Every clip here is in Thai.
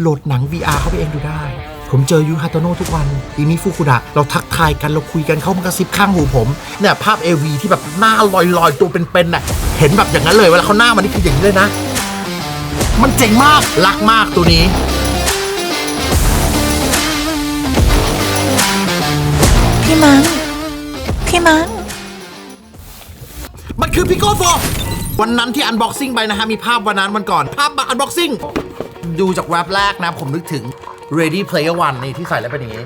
โหลดหนัง VR เข้าไปเองดูได้ ผมเจอยูฮาโตโน่ทุกวันอีมิฟุกุดะเราทักทายกันเราคุยกันเขามากระซิบข้างหูผมเนี่ยภาพ AV ที่แบบหน้าลอยๆ ตัวเป็นๆน่ะเห็นแบบอย่างนั้นเลยเวลาเขาหน้ามันนี่คืออย่างนี้เลยนะ มันเจ๋งมากรักมากตัวนี้พี่มังพี่มังมันคือพิโก้โฟวันนั้นที่อันบ็อกซิ่งไปนะฮะมีภาพวันนั้นวันก่อนภาพอันบ็อกซิ่ง ดูจากแว็บแรกนะผมนึกถึง Ready Player One นี่ที่ใส่แล้วเป็นอย่างนี้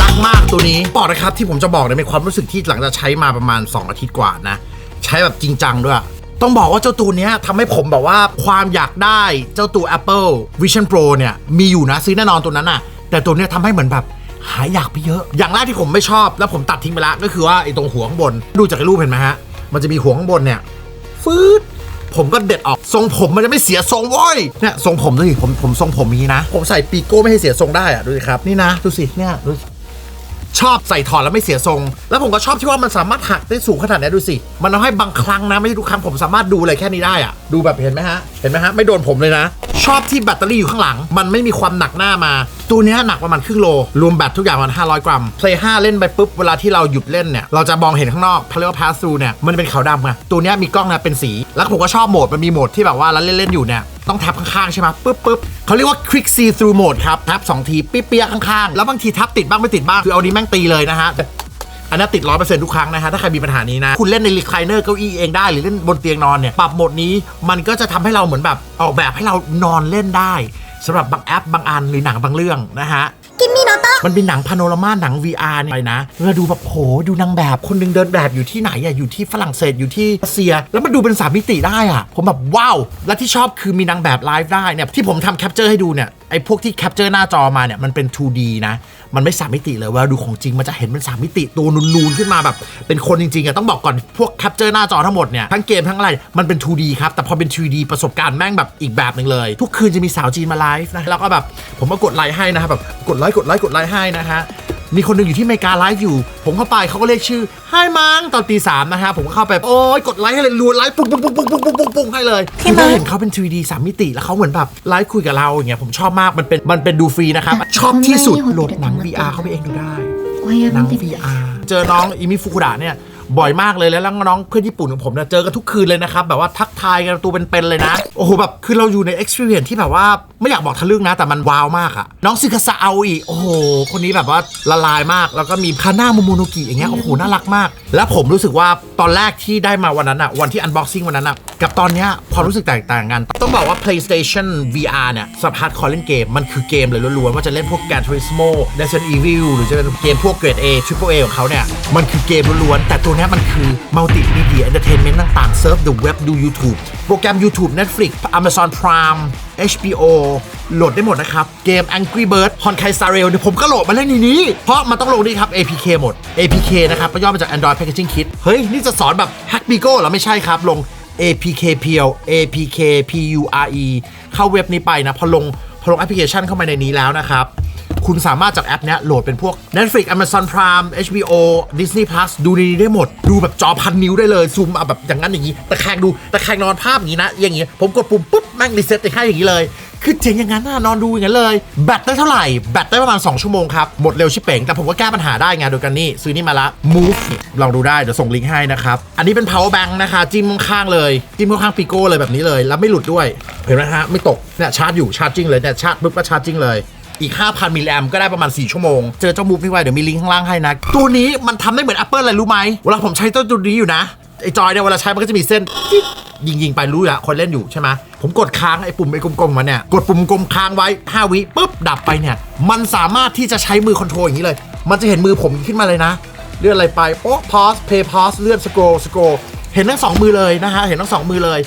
รักมากตัวนี้บอกนะครับที่ผมจะบอกเนี่ยเป็นความรู้สึกที่หลังจากใช้มาประมาณ 2 อาทิตย์กว่านะ ใช้แบบจริงจังด้วย ต้องบอกว่าเจ้าตัวนี้ทำให้ผมแบบว่าความอยากได้เจ้าตัว Apple Vision Pro เนี่ยมีอยู่นะซื้อแน่นอนตัวนั้นน่ะ แต่ตัวนี้ทำให้เหมือนแบบหายอยากไปเยอะ อย่างแรกที่ผมไม่ชอบแล้วผมตัดทิ้งไปละก็คือว่าไอ้ตรงหัวข้างบน ดูจากรูปเห็นไหมฮะ มันจะมีหัวข้างบนเนี่ย ฟืด ผมก็เด็ดออกทรงผมมันจะไม่เสียทรงว้ยเนี่ยทรงผมดูสิผมผมทรงผมนี้นะ ผมใส่ปีโก้ไม่ให้เสียทรงได้อะดูสิครับนี่นะดูสิเนี่ยดูสิ ชอบใส่ถอดแล้วไม่เสียทรง แล้วผมก็ชอบที่ว่ามันสามารถหักได้สูงขนาดนี้ดูสิ มันทำให้บางครั้งนะไม่ใช่ทุกครั้งผมสามารถดูอะไรแค่นี้ได้อะดูแบบเห็นไหมฮะ เห็นไหมฮะ ไม่โดนผมเลยนะ ชอบที่แบตเตอรี่อยู่ข้างหลัง มันไม่มีความหนักหน้ามา ตัวนี้หนักประมาณครึ่งโล รวมแบตทุกอย่างมัน500 กรัม Play 5เล่นไปปุ๊บเวลาที่เราหยุดเล่นเนี่ยเราจะมองเห็นข้างนอกเขาเรียกว่าพาสซูเนี่ยมันเป็นขาวดำไงตัวนี้มีกล้องนะเป็นสี แล้วผมก็ชอบโหมดมันมีโหมดที่แบบว่าเราเล่นๆอยู่เนี่ย ต้องแท็บข้างๆใช่ไหมปึ๊บปึ๊บเขาเรียกว่า quick see through mode ครับแท็บสองทีปี๊เปียข้างๆ แล้วบางทีแท็บติดบ้างไม่ติดบ้างคือเอานี้แม่งตีเลยนะฮะอันนั้นติดร้อยเปอร์เซ็นต์ทุกครั้งนะฮะ ถ้าใครมีปัญหานี้นะ คุณเล่นในรีคลายเนอร์เก้าอี้เองได้ หรือเล่นบนเตียงนอนเนี่ย ปรับโหมดนี้มันก็จะทำให้เราเหมือนแบบออกแบบให้เรานอนเล่นได้ สำหรับบางแอปบางอันหรือหนังบางเรื่องนะฮะมันเป็นหนังพาโนรามาหนัง VR เนี่ยไปนะเราดูแบบโหดูนางแบบคนหนึงเดินแบบอยู่ที่ไหนอะอยู่ที่ฝรั่งเศสอยู่ที่รัสเซีย แล้วมันดูเป็นสามมิติได้อะผมแบบว้าว และที่ชอบคือมีนางแบบไลฟ์ได้เนี่ยที่ผมทำแคปเจอร์ให้ดูเนี่ยไอ้พวกที่แคปเจอร์หน้าจอมาเนี่ยมันเป็น 2D นะมันไม่สามมิติเลยเวลาดูของจริงมันจะเห็นเป็นสามมิติตัวนูนๆขึ้นมาแบบ เป็นคนจริงๆอะต้องบอกก่อนพวกแคปเจอร์หน้าจอทั้งหมดเนี่ยทั้งเกมทั้งอะไรมันเป็น 2D ครับ แต่พอเป็น 3D ประสบการณ์แม่งแบบอีกแบบหนึ่งเลย ทุกคืนจะมีสาวจีนมาไลฟ์นะแล้วก็แบบผมก็กดไลค์ให้นะครับแบบกดไลค์กดไลค์กดไลค์ให้นะฮะ มีคนหนึ่งอยู่ที่อเมริกาไลฟ์อยู่ ผมเข้าไปเขาก็เรียกชื่อไฮมังตอนตีสามนะฮะ ผมก็เข้าไป โอ้ยกดไลค์ให้เลยรัวไลค์ปุ้งปุ้งปุ้งปุ้งปุ้งปุ้งปุ้งปุ้งให้เลยพี่คือมังได้เห็นเขาเป็น 3D สามมิติแล้วเขาเหมือนแบบไลฟ์คุยกับเราอย่างเงี้ยผมชอบมากมันเป็นมันเป็นดูฟรีนะครับชอบที่สุดโหลดหนัง VR เข้าไปเองดูได้หนัง VR เจอน้องอิมิฟุกุดะเนี่ย บ่อยมากเลยแล้วน้องเพื่อนญี่ปุ่นของผมเนี่ยเจอกันทุกคืนเลยนะครับแบบว่าทักทายกันตัวเป็นๆเลยนะ โอ้โหแบบคือเราอยู่ใน experience ที่แบบว่าไม่อยากบอกทะลึ่งนะแต่มันว้าวมากอะน้องซึคาซาเอาอีกโอ้โหคนนี้แบบว่าละลายมาก แล้วก็มีคาน่าโมโมโนกิอย่างเงี้ยโอ้โหน่ารักมาก แล้วผมรู้สึกว่าตอนแรกที่ได้มาวันนั้นอะวันที่ unboxing วันนั้นอะกับตอนเนี้ยความรู้สึกแตกต่างกัน ต้องบอกว่า PlayStation VR เนี่ยสำหรับฮาร์ดคอร์เล่นเกมมันคือเกมเลยล้วนๆว่าจะเล่นพวก Gran Turismo Resident Evil หรือจะเป็นเกมพวกเกรด A Triple A ของเขาเนี่ยมันคือเกมล้วนๆแต่ตัวเนี้มันคือ Multimedia Entertainment ต่างๆ Surf the Web ดู YouTube โปรแกรม YouTube Netflix Amazon Prime HBO โหลดได้หมดนะครับ เกม Angry Bird h o n k a i Star Rail เนี่ยผมก็โหลดมาเล่นในนี้ เพราะมันต้องลงนี่ครับ APK หมด APK นะครับย่อมาจาก Android Packaging Kit เฮ้ย นี่จะสอนแบบ Hack Bigo หรอไม่ใช่ครับลง APK p l APK PURE เข้าเว็บนี้ไปนะ พอลงพอลงแอปพลิเคชันเข้ามาในนี้แล้วนะครับ คุณสามารถจากแอปเนี้ยโหลดเป็นพวก Netflix Amazon Prime HBO Disney Plus ดูในนี้ได้หมด ดูแบบจอพันนิ้วได้เลย ซูมเอาแบบอย่างนั้นอย่างนี้ตะแคงดูตะแคงนอนภาพอย่างนี้นะ อย่างนี้ผมกดปุ่มปุ๊บแม่งรีเซ็ตให้อย่างนี้เลยคือเจ๋งอย่างนั้นน่ะนอนดูอย่างนั้นเลย แบตได้เท่าไหร่ แบตได้ประมาณ 2 ชั่วโมงครับ หมดเร็วชิบเป่งแต่ผมก็แก้ปัญหาได้ไงโดยกันนี่ ซื้อนี่มาละ Move ลองดูได้ เดี๋ยวส่งลิงก์ให้นะครับ อันนี้เป็น power bank นะคะ จิ้มข้างเลย จิ้มข้างๆปีโก้เลยแบบนี้เลย แล้วไม่หลุดด้วย เห็นไหมฮะ ไม่ตก เนี่ยชาร์จอยู่ชาร์จจริงเลยเนี่ยชาร์จปุ๊บก็ชาร์จจริงเลย อีก 5,000มิลลิแอมก็ได้ประมาณ 4 ชั่วโมง เจอเจ้ามูฟนี่ไว้เดี๋ยวมีลิงก์ข้างล่างให้นะ ตัวนี้มันทำได้เหมือน Apple เลยรู้ไหมเวลาผมใช้เจ้าตัวนี้อยู่นะไอจอยเนี่ยเวลาใช้มันก็จะมีเส้นยิงยิงไปรู้อะคนเล่นอยู่ใช่ไหมผมกดค้างไอ้ปุ่มไอ้กลมๆมาเนี่ยกดปุ่มกลมค้างไว้ 5 วิปุ๊บดับไปเนี่ยมันสามารถที่จะใช้มือคอนโทรลอย่างนี้เลย มันจะเห็นมือผมขึ้นมาเลยนะ เลื่อนอะไรไปโป๊ะพอสเพย์พอสเลื่อนสโครสโครเห็นทั้งสองมือเลยนะฮะเห็นทั้งสองมือเลย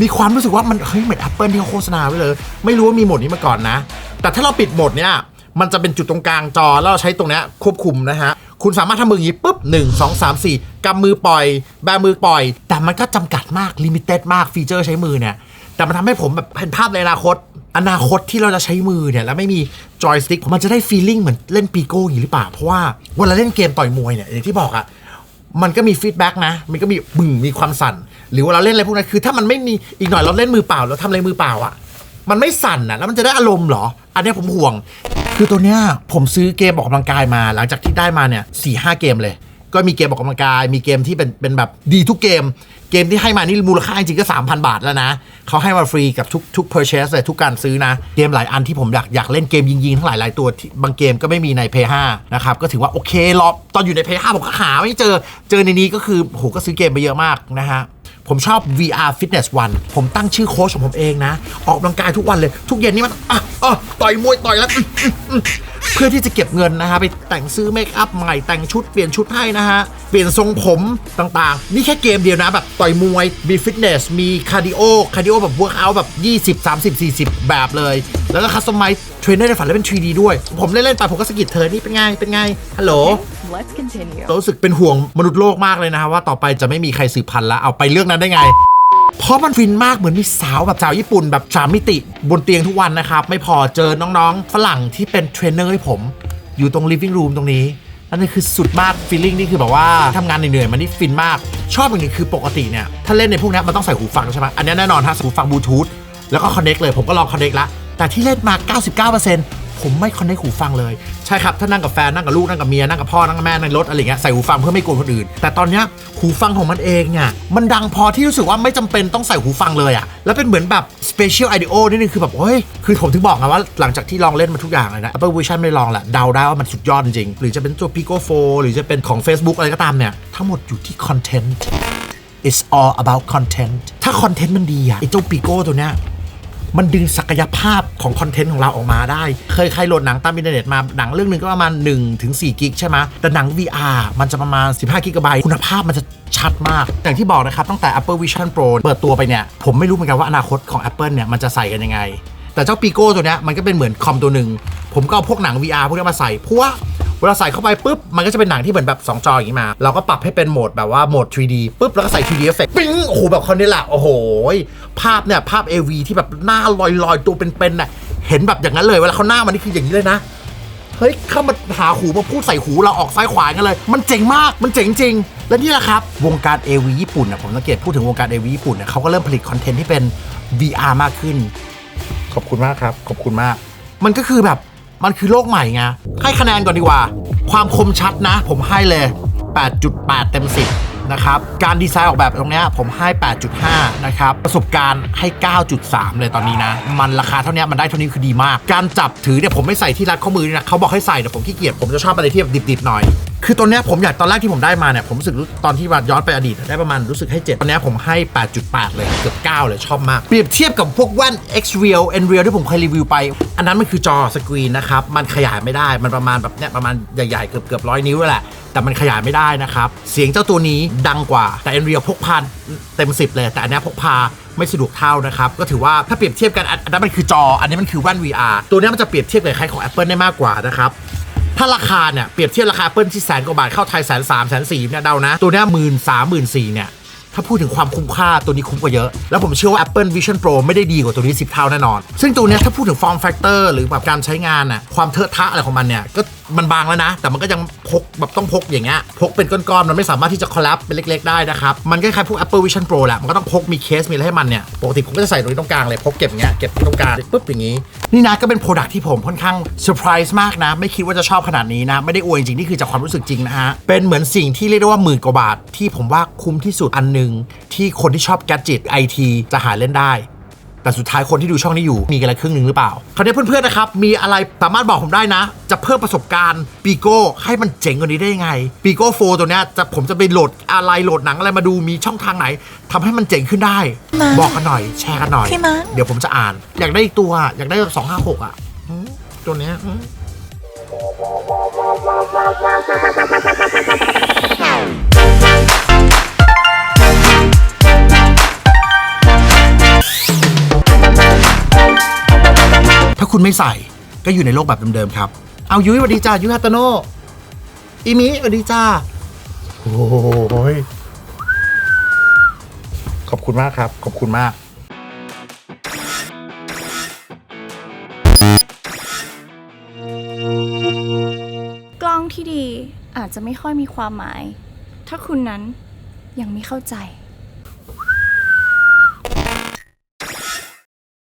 มีความรู้สึกว่ามันเฮ้ยเหมือน Apple ที่เขาโฆษณาไว้เลย ไม่รู้ว่ามีหมดนี้มาก่อนนะ แต่ถ้าเราปิดโหมดเนี้ยมันจะเป็นจุดตรงกลางจอแล้วเราใช้ตรงนี้ควบคุมนะฮะ คุณสามารถทำมืออย่างนี้ปุ๊บ 1 2 3 4 กำมือปล่อย แบมือปล่อย แต่มันก็จำกัดมากลิมิเต็ดมากฟีเจอร์ใช้มือเนี่ย แต่มันทำให้ผมแบบเห็นภาพในอนาคต อนาคตที่เราจะใช้มือเนี่ย แล้วไม่มีจอยสติ๊กมันจะได้ฟีลลิ่งเหมือนเล่นปีโก้อย่างนี้หรือเปล่า เพราะว่าเวลาเล่นเกมต่อยมวยเนี่ยอย่างที่บอกอะมันก็มีฟีดแบ็กนะ มันก็มีบึ้งมีความสั่น หรือว่าเราเล่นอะไรพวกนั้นคือ ถ้ามันไม่มีอีกหน่อยเราเล่นมือเปล่าเราทำอะไรมือเปล่าอะ มันไม่สั่นอะแล้วมันจะได้อารมณ์เหรอ อันนี้ผมห่วง คือตัวเนี้ยผมซื้อเกมออกกำลังกายมา หลังจากที่ได้มาเนี่ยสี่ห้าเกมเลย ก็มีเกมออกกำลังกาย มีเกมที่เป็นเป็นแบบดีทุกเกม เกมที่ให้มานี่มูลค่าจริงก็ 3,000 บาทแล้วนะเขาให้มาฟรีกับทุกทุก purchase เลยทุกการซื้อนะ เกมหลายอันที่ผมอยากอยากเล่นเกมยิงๆทั้งหลายหลายตัวบางเกมก็ไม่มีใน p 5นะครับก็ถือว่าโอเครอตอนอยู่ใน p 5ผมก็หาไม่เจอเจอในนี้ก็คือโหก็ซื้อเกมไปเยอะมากนะฮะ ผมชอบ VR Fitness One ผมตั้งชื่อโค้ชของผมเองนะ ออกกำลังกายทุกวันเลย ทุกเย็นนี่มันอะอะต่อยมวยต่อยแล้วเพื่อที่จะเก็บเงินนะฮะไปแต่งซื้อเมคอัพใหม่แต่งชุดเปลี่ยนชุดให้นะฮะ เปลี่ยนทรงผมต่างๆ นี่แค่เกมเดียวนะแบบต่อยมวย มีฟิตเนส มีคาร์ดิโอ คาร์ดิโอแบบเวิร์กอัแบบ 20 30 40 แบบเลย แล้วก็คัสตอมไมซ์เทรนเนอร์ในฝันแล้วเป็น 3D ด้วย ผมเล่นๆไปผมก็สะกิดเธอนี่เป็นไง เป็นไง ฮัลโหล Let's continue. รู้สึกเป็นห่วงมนุษย์โลกมากเลยนะฮะว่าต่อไปจะไม่มีใครสืบพันธุ์แล้วเอาไปเรื่องนั้นได้ไงเพราะมันฟินมากเหมือนมีสาวแบบสาวญี่ปุ่นแบบสามมิติบนเตียงทุกวันนะครับ ไม่พอเจอน้องๆ ฝรั่งที่เป็นเทรนเนอร์ให้ผม อยู่ตรง living room ตรงนี้ นั่นนี่คือสุดมากฟีลลิ่งนี่คือแบบว่าทำงานเหนื่อยๆมันนี่ฟินมาก ชอบอย่างนึงคือปกติเนี่ยถ้าเล่นในพวกนี้มันต้องใส่หูฟังใช่ไหมอันนี้แน่นอนฮะหูฟังบลูทูธแล้วก็คอนเน็กเลยผมก็ลองคอนเน็กละแต่ที่เล่นมา 99% ผมไม่คอนเน็กหูฟังเลย ใช่ครับถ้านั่งกับแฟนนั่งกับลูกนั่งกับเมียนั่งกับพ่อนั่งกับแม่ในรถอะไรเงี้ยใส่หูฟังเพื่อไม่กวนคนอื่น แต่ตอนเนี้ยหูฟังของมันเองเนี่ยมันดังพอที่รู้สึกว่าไม่จำเป็นต้องใส่หูฟังเลยอะแล้วเป็นเหมือนแบบ special audio นิดนึงคือแบบเฮ้ยคือผมถึงบอกไงว่าหลังจากที่ลองเล่นมาทุกอย่างเลยนะ Apple Vision ไม่ลองแหละเดาได้ว่ามันสุดยอดจริงหรือจะเป็นตัว Pico 4หรือจะเป็นของ Facebook อะไรก็ตามเนี่ยทั้งหมดอยู่ที่ content it's all about content ถ้าคอนเทนต์มันดีอะไอเจ้าปีโก้ตัวเนี้ย มันดึงศักยภาพของคอนเทนต์ของเราออกมาได้ เคยใครโหลดหนังตามอินเทอร์เน็ตมาหนังเรื่องหนึ่งก็ประมาณ1ถึง4กิกใช่ไหมแต่หนัง VR มันจะประมาณ 15กิกะไบต์คุณภาพมันจะชัดมาก อย่างที่บอกนะครับตั้งแต่ Apple Vision Pro เปิดตัวไปเนี่ย ผมไม่รู้เหมือนกันว่าอนาคตของ Apple เนี่ยมันจะใส่กันยังไง แต่เจ้าปีโก้ตัวเนี้ยมันก็เป็นเหมือนคอมตัวหนึ่งผมก็เอาพวกหนัง VR พวกนี้มาใส่เพราะว่า เวลาใส่เข้าไปปุ๊บมันก็จะเป็นหนังที่เหมือนแบบ 2 จออย่างนี้มา เราก็ปรับให้เป็นโหมดแบบว่าโหมด 3D ปุ๊บแล้วก็ใส่ 3D effect ปิ้งโอ้โหแบบคอนนี้แหละโอ้โหภาพเนี่ยภาพ AV ที่แบบหน้าลอยๆตัวเป็นๆน่ะเห็นแบบอย่างนั้นเลยเวลาเขาหน้ามันนี่คืออย่างนี้เลยนะเฮ้ยเข้ามาหาหูมาพูดใส่หูเราออกซ้ายขวากันเลย มันเจ๋งมากมันเจ๋งจริงและนี่แหละครับวงการ AV ญี่ปุ่นนะผมสังเกตพูดถึงวงการ AV ญี่ปุ่นเนี่ยเขาก็เริ่มผลิตคอนเทนต์ที่เป็น VR มากขึ้น ขอบคุณมากครับ ขอบคุณมาก มันก็คือแบบ มันคือโลกใหม่ไง ให้คะแนนก่อนดีกว่า ความคมชัดนะ ผมให้เลย 8.8 เต็ม 10 นะครับ การดีไซน์ออกแบบตรงนี้ผมให้ 8.5 นะครับ ประสบการณ์ให้ 9.3 เลยตอนนี้นะ มันราคาเท่านี้มันได้เท่านี้คือดีมาก การจับถือเนี่ยผมไม่ใส่ที่รัดข้อมือนี่นะเขาบอกให้ใส่แต่ผมขี้เกียจผมจะชอบอะไรที่แบบดิบๆหน่อย คือตอนเนี้ยผมอยากตอนแรกที่ผมได้มาเนี่ยผมรู้สึกตอนที่ว่าย้อนไปอดีตได้ประมาณรู้สึกให้ 7 ตอนเนี้ยผมให้ 8.8 เลยเกือบ9 เลยชอบมาก เปรียบเทียบกับพวกแว่น X Real N Real ที่ผมเคยรีวิวไป อันนั้นมันคือจอสกรีนนะครับ มันขยายไม่ได้มันประมาณแบบเนี้ยประมาณใหญ่ๆเกือบเกือบร้อยนิ้วแล้วแหละแต่มันขยายไม่ได้นะครับ เสียงเจ้าตัวนี้ดังกว่าแต่ N Real พกพาเต็ม 10 เลย แต่อันนี้พกพาไม่สะดวกเท่านะครับ ก็ถือว่าถ้าเปรียบเทียบกันอันนั้นมันคือจอ อันนี้มันคือแว่น VR ตัวนี้มันจะเปรียบเทียบกับใครของ Apple ได้มากกว่านะครับ ถ้าราคาเนี่ยเปรียบเทียบราคาเปิ้ลที่แสนกว่าบาทเข้าไทยแสนสามแสนสี่เนี่ยเดานะ ตัวเนี้ยหมื่นสามหมื่นสี่เนี่ยถ้าพูดถึงความคุ้มค่าตัวนี้คุ้มกว่าเยอะ แล้วผมเชื่อว่า Apple Vision Pro ไม่ได้ดีกว่าตัวนี้ 10 เท่าแน่นอน ซึ่งตัวนี้ถ้าพูดถึง form factor หรือแบบการใช้งานน่ะความเทอะทะอะไรของมันเนี่ยก็ มันบางแล้วนะ แต่มันก็ยังพกแบบต้องพกอย่างเงี้ยพกเป็นก้อนๆมันไม่สามารถที่จะคอล a บเป็นเล็ก ๆ ได้นะครับมันก็คล้ายๆพวก Apple Vision Pro แหละมันก็ต้องพกมีเคสมีอะไรให้มันเนี่ยปกติผมก็จะใส่ตรงนี้ตรงกลางเลยพกเก็บเงี้ยเก็บตรงกลางปุ๊บอย่างงี้ นี่นะก็เป็นโปรดักที่ผมค่อนข้างเซอร์ไพรส์มากนะ ไม่คิดว่าจะชอบขนาดนี้นะ ไม่ได้อวยจริงนี่คือจากความรู้สึกจริงนะฮะเป็นเหมือนสิ่งที่เรียกได้ว่าหมื่นกว่าบาทที่ผมว่าคุ้มที่สุดอันหนึ่งที่คนที่ชอบแกจิตไอทีจะหาเล่นได้ แต่สุดท้ายคนที่ดูช่องนี้อยู่มีกันละครึ่งหนึ่งหรือเปล่า คราวนี้เพื่อนๆนะครับ มีอะไรสามารถบอกผมได้นะ จะเพิ่มประสบการณ์ปีโก้ให้มันเจ๋งกว่านี้ได้ยังไงปีโก้โฟตัวเนี้ยจะผมจะไปโหลดอะไรโหลดหนังอะไรมาดูมีช่องทางไหนทำให้มันเจ๋งขึ้นได้ มาบอกกันหน่อยแชร์กันหน่อย พี่มาร์คเดี๋ยวผมจะอ่าน อยากได้อีกตัว อยากได้สองห้าหกอะอืมตัวเนี้ยอืมถ้า ไม่ใส่ ก็อยู่ในโลกแบบเดิมๆครับ เอายุ้ยสวัสดีจ้ายุ้ยฮัตโตโนะอีมิสวัสดีจ้าโอ้ยขอบคุณมากครับ ขอบคุณมาก กล้องที่ดีอาจจะไม่ค่อยมีความหมาย ถ้าคุณนั้นยังไม่เข้าใจ